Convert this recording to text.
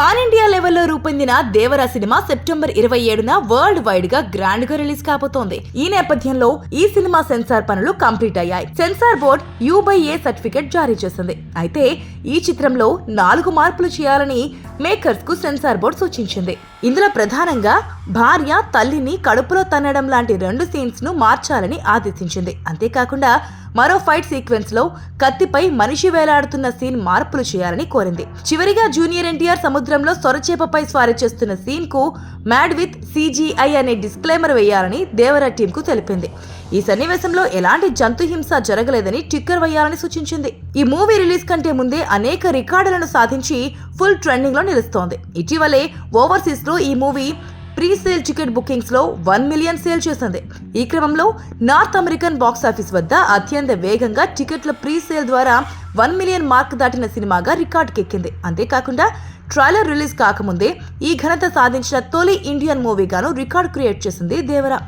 Pan India లెవెల్లో రూపొందిన Devara cinema September ఇరవై ఏడున వరల్డ్ వైడ్గా గ్రాండ్గా రిలీజ్ కాబోతోంది. ఈ నేపథ్యంలో ఈ సినిమా సెన్సార్ పనులు కంప్లీట్ అయ్యాయి. Censor board U by A certificate జారీ చేసింది. అయితే ఈ చిత్రంలో నాలుగు మార్పులు చేయాలని మేకర్స్కు సెన్సార్ బోర్డు సూచించింది. ఇందులో ప్రధానంగా భార్య తల్లిని కడుపులో తన్నడం లాంటి రెండు సీన్స్ను మార్చాలని ఆదేశించింది. అంతేకాకుండా మరో ఫైట్ సీక్వెన్స్లో కత్తిపై మనిషి వేలాడుతున్న సీన్ మార్పులు చేయాలని కోరింది. చివరిగా జూనియర్ ఎన్టీఆర్ సముద్రంలో సొరచేపపై స్వారీ చేస్తున్న సీన్కు మ్యాడ్ విత్ సీజీఐ అనే డిస్క్లైమర్ వేయాలని దేవరా టీం కు తెలిపింది. ఈ సన్నివేశంలో ఎలాంటి జంతు హింస జరగలేదని టిక్కర్ వేయాలని సూచించింది. ఈ మూవీ రిలీజ్ కంటే ముందే అనేక రికార్డులను సాధించి ఫుల్ ట్రెండింగ్లో నిలుస్తోంది. ఇటీవలే ఓవర్సీస్లో ఈ మూవీ ప్రీ సేల్ టికెట్ బుకింగ్స్లో వన్ మిలియన్ సేల్ చేసింది. ఈ క్రమంలో నార్త్ అమెరికన్ బాక్స్ ఆఫీస్ వద్ద అత్యంత వేగంగా టికెట్ల ప్రీ సేల్ ద్వారా వన్ మిలియన్ మార్క్ దాటిన సినిమాగా రికార్డుకెక్కింది అంతేకాకుండా ట్రైలర్ రిలీజ్ కాకముందే ఈ ఘనత సాధించిన తొలి ఇండియన్ మూవీగాను రికార్డ్ క్రియేట్ చేసింది దేవరా.